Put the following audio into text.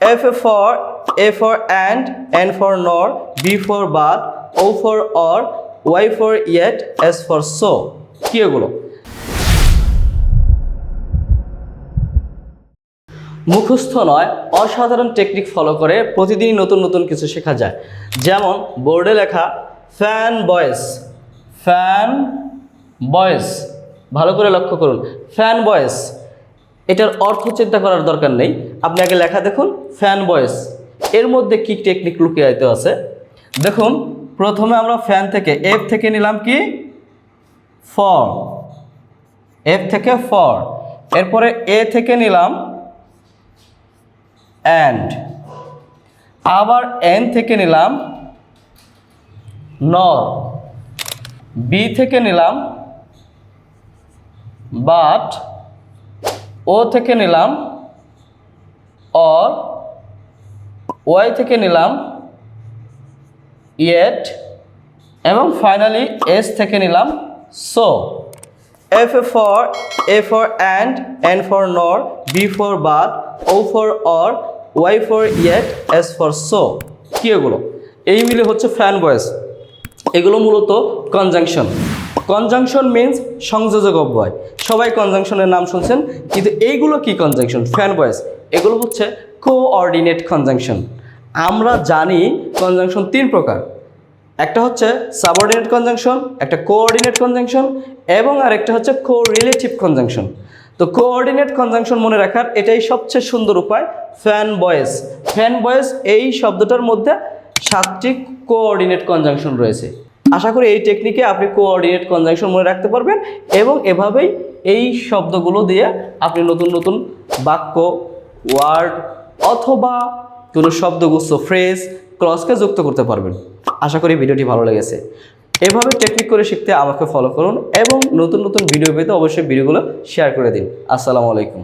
F for, A for and, N for nor, B for but O for or, Y for yet, S for so. কি এগুলো? মুখস্থ নয়, অসাধারণ technique follow করে প্রতিদিনই নতুন নতুন কিছু শেখা যায়। যেমন বোর্ডে লেখা ফ্যান বয়েস ফ্যান বয়েস ভালো করে লক্ষ্য করুন। ফ্যান বয়েস এটার অর্থ চিন্তা করার দরকার নেই। আপনি আগে লেখা দেখুন ফ্যান বয়েস এর মধ্যে কি টেকনিক লুকিয়ে আছে? দেখুন, প্রথমে আমরা ফ্যান থেকে এফ থেকে নিলাম কি? ফর এফ থেকে ফর এরপরে এ থেকে নিলাম অ্যান্ড আবার এন থেকে নিলাম নর। বি থেকে নিলাম বাট ও থেকে নিলাম অর ওয়াই থেকে নিলাম ইয়েট এবং ফাইনালি এস থেকে নিলাম so F A for A for and, N for nor, B for but O for or, Y for yet, S for so. কি এগুলো? এই মিলে হচ্ছে ফ্যান বয়েস এগুলো মূলত কনজাংশন। কনজাংশন মিন্স সংযোজক অব্যয়। সবাই কনজাংশনের নাম শুনছেন, কিন্তু এইগুলো কি কনজাংশন ফ্যান বয়েস এগুলো হচ্ছে কোঅর্ডিনেট কনজাংশন আমরা জানি কনজাংশন তিন প্রকার। একটা হচ্ছে সাবঅর্ডিনেট কনজাংশন একটা কোঅর্ডিনেট কনজাংশন এবং আরেকটা হচ্ছে কো রিলেটিভ কনজাংশন তো কোঅর্ডিনেট কনজাংশন মনে রাখার এটাই সবচেয়ে সুন্দর উপায় ফ্যান বয়েস ফ্যান বয়েস এই শব্দটার মধ্যে সাতটি কোঅর্ডিনেট কনজাংশন রয়েছে। আশা করি এই টেকনিকে আপনি কোঅর্ডিনেট কনজাংশন মনে রাখতে পারবেন এবং এভাবেই এই শব্দগুলো দিয়ে আপনি নতুন নতুন বাক্য ওয়ার্ড অথবা কোনো শব্দগুচ্ছ ফ্রেজ ক্লসকে যুক্ত করতে পারবেন। আশা করি ভিডিওটি ভালো লেগেছে। এভাবে টেকনিক করে শিখতে আমাকে ফলো করুন এবং নতুন নতুন ভিডিও পেতে অবশ্যই ভিডিওগুলো শেয়ার করে দিন। আসসালামু আলাইকুম।